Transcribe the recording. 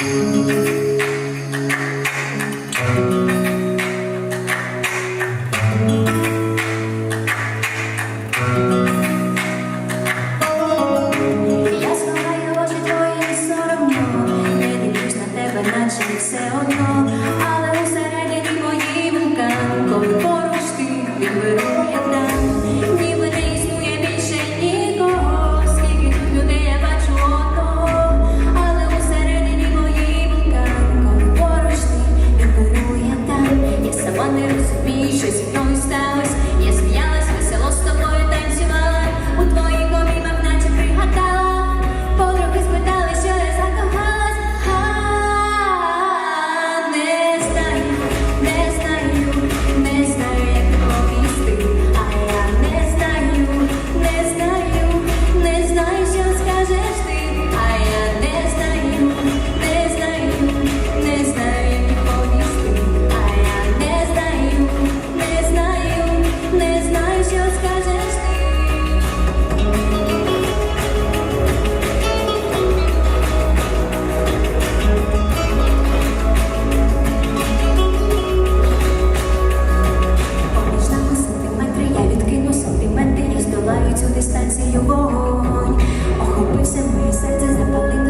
Η γη σου χάει τον κόσμο που το εισηρώσει. Γεννήθηκα στα τερματικά τη σε όρθιον. Άλλα δεξαρέγγια την πολύ μου κάνω. Καλοπόρο στην one new species. person who senses the public